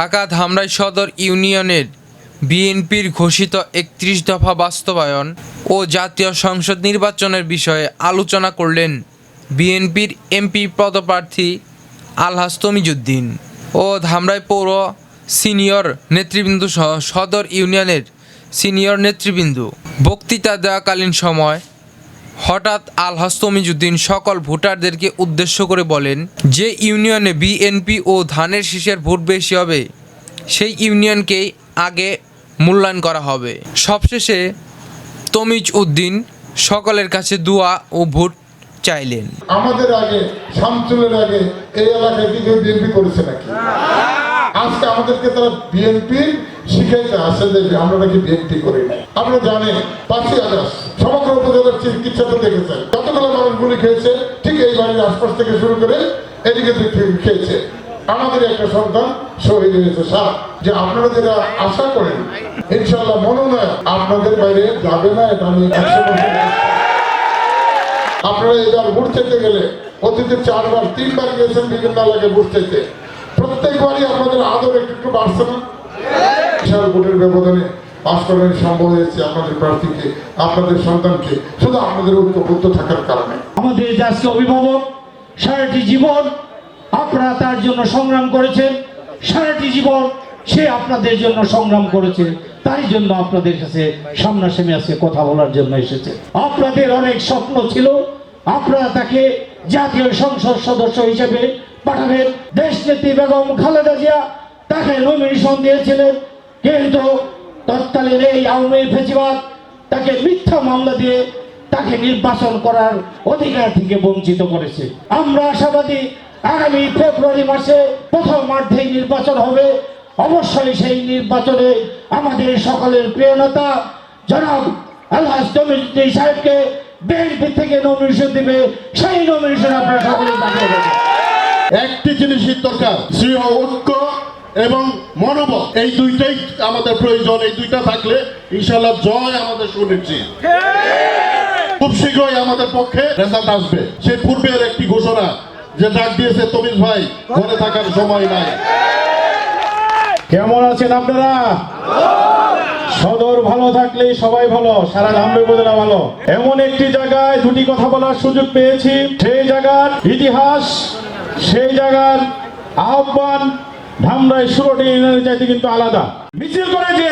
ঢাকা ধামরাই সদর ইউনিয়নের বিএনপির ঘোষিত একত্রিশ দফা বাস্তবায়ন ও জাতীয় সংসদ নির্বাচনের বিষয়ে আলোচনা করলেন বিএনপির এমপি পদপ্রার্থী আলহাস তমিজুদ্দিন ও ধামরাই পৌর সিনিয়র নেতৃবৃন্দ সহ সদর ইউনিয়নের সিনিয়র নেতৃবৃন্দ। বক্তৃতা দেওয়াকালীন সময় হঠাৎ আলহাজ তমিজুদ্দিন সকল ভোটারদেরকে উদ্দেশ্য করে বলেন, যে ইউনিয়নে বিএনপি ও ধানের শীষের ভোট বেশি হবে, সেই ইউনিয়নকেই আগে মূল্যায়ন করা হবে। সবশেষে তমিজ উদ্দিন সকলের কাছে দোয়া ও ভোট চাইলেন। আমাদের আগে, শামসুলের আগে এই এলাকায় কি বিএনপি করেছে নাকি? আজকে আমাদেরকে তারা বিএনপি শিখাইতে আসে যে আমরা নাকি বিএনপি করি নাই আপনারা জানেন, পাঁচই আগস্ট, সমগ্র উপজেলার চিকিৎসাটা দেখেছেন। কতগুলো মানুষ গুলি খেয়েছে, ঠিক এই বাড়ির আশপাশ থেকে শুরু করে এদিকে থেকে খেয়েছে। আমাদের একটা সন্তান শহীদ হয়েছে সাত যে আপনারা যেটা আশা করেন ইনশাল্লাহ মনোনয়ন আপনাদের বাইরে যাবে না, এটা আমি একশো আপনারা এবার ভোট চাইতে গেলে, অতীতে চারবার, তিনবার গিয়েছেন বিভিন্ন এলাকায় ভোট চাইতে। প্রত্যেকবারই আপনাদের আদর একটু একটু বাড়ছে না? বিশাল ভোটের ব্যবধানে পাশ করানো সম্ভব হয়েছে আপনাদের প্রার্থীকে, আপনাদের সন্তানকে। শুধু আপনাদের ঐক্যবদ্ধ থাকার কারণে। আমাদের আজকে অভিভাবক, সারাটি জীবন আপনারা তার জন্য সংগ্রাম করেছেন। সারাটি জীবন সে আপনাদের জন্য সংগ্রাম করেছে। তাই জন্য আপনাদের কাছে সামনাসামনি আজকে কথা বলার জন্য এসেছে। আপনাদের অনেক স্বপ্ন ছিল। আপনারা তাকে জাতীয় সংসদ সদস্য হিসেবে পাঠাবেন। দেশ নেত্রী বেগম খালেদা জিয়া তাকে নমিনেশন দিয়েছিলেন। কিন্তু তৎকালীন এই আওয়ামী ফেসিবাদ তাকে মিথ্যা মামলা দিয়ে তাকে নির্বাচন করার অধিকার থেকে বঞ্চিত করেছে। আমরা আশাবাদী আগামী ফেব্রুয়ারি মাসে প্রথম প্রথমার্ধেই নির্বাচন হবে। অবশ্যই সেই নির্বাচনে আমাদের সকলের প্রিয় নেতা জনাব আলহাজ সাহেবকে বিএনপি থেকে নমিনেশন দিবে। সেই নমিনেশন আপনারা সকলে একটি জিনিসই দরকার ঐক্য এবং মনোবল এই দুইটাই আমাদের প্রয়োজন এই দুইটা থাকলে ইনশাল্লাহ জয় আমাদের সুনিশ্চিত। খুব শীঘ্রই আমাদের পক্ষে রেজাল্ট আসবে। সে পূর্বের একটি ঘোষণা যে ডাক দিয়েছে তমিজ ভাই ঘরে থাকার সময় নাই। কেমন আছেন আপনারা? সদর ভালো থাকলে সবাই ভালো সারা ধামরে উপজেলা ভালো। এমন একটি জায়গায় দুটি কথা বলার সুযোগ পেয়েছি। সেই জায়গার ইতিহাস সেই জায়গার আহ্বান ধামরাই সুরটি চাইতে কিন্তু আলাদা। মিছিল করে যে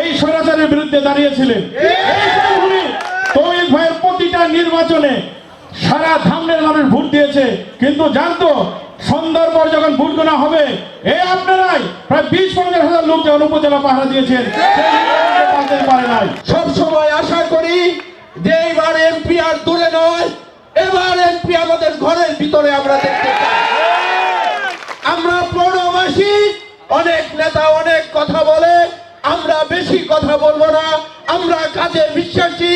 এই স্বৈরাচারের বিরুদ্ধে দাঁড়িয়েছিলেন। তৌহিদ ভাইয়ের প্রতিটা নির্বাচনে সারা ধামনের মানুষ ভোট দিয়েছে। কিন্তু জানতো, সন্ধ্যার পর যখন ভোট গোনা হবে, এ আপনারাই প্রায় বিশ পঞ্চাশ হাজার লোক যখন উপজেলা পাহারা দিয়েছেন পারে নাই। সব সময় আশা করি যে এবার এমপি আর দূরে নয়, এবার এমপি আমাদের ঘরের ভিতরে আমরা দেখতে চাই আমরা পৌরবাসী অনেক নেতা অনেক কথা বলে, আমরা বেশি কথা বলব না, আমরা কাজে বিশ্বাসী,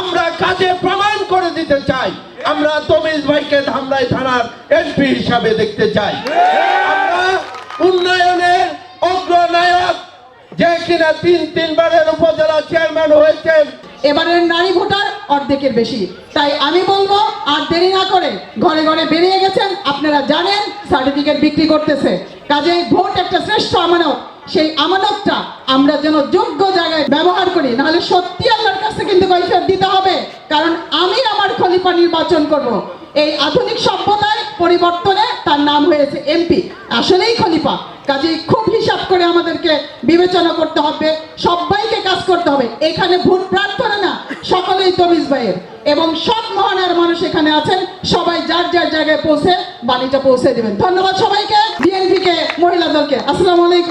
আমরা কাজে প্রমাণ করে দিতে চাই। আমরা তমিজ ভাইকে ধামরাই থানার এমপি হিসাবে দেখতে চাই। আমরা উন্নয়নের অগ্রনায়ক, যে কিনা তিন, তিনবারের উপজেলা চেয়ারম্যান হয়েছেন। এবারের নারী ভোটার অর্ধেকের বেশি। তাই আমি বলব, আর দেরি না করে ঘরে ঘরে বেরিয়ে গেছেন, আপনারা জানেন, সার্টিফিকেট বিক্রি করতেছে। কাজে ভোট একটা শ্রেষ্ঠ আমানত। সেই আমানতটা আমরা যেন যোগ্য জায়গায় ব্যবহার করি, নাহলে সত্যি আল্লাহর কাছে কিন্তু কৈফিয়ত দিতে হবে, কারণ আমি আমার খলিফা নির্বাচন করব। এই আধুনিক সভ্যতায় পরিবর্তনে তার নাম হয়েছে এমপি। আসলেই খলিফা। কাজে খুব হিসাব করে আমাদেরকে বিবেচনা করতে হবে, সবাইকে কাজ করতে হবে। এখানে ভোট প্রার্থনা না, সকলেই তমিজ ভাইয়ের। এবং সব মহানের মানুষ এখানে আছেন, সবাই যার যার জায়গায় পৌঁছে বাণীটা পৌঁছে দেবেন। ধন্যবাদ সবাইকে। মহিলা দলকে আসসালামু আলাইকুম।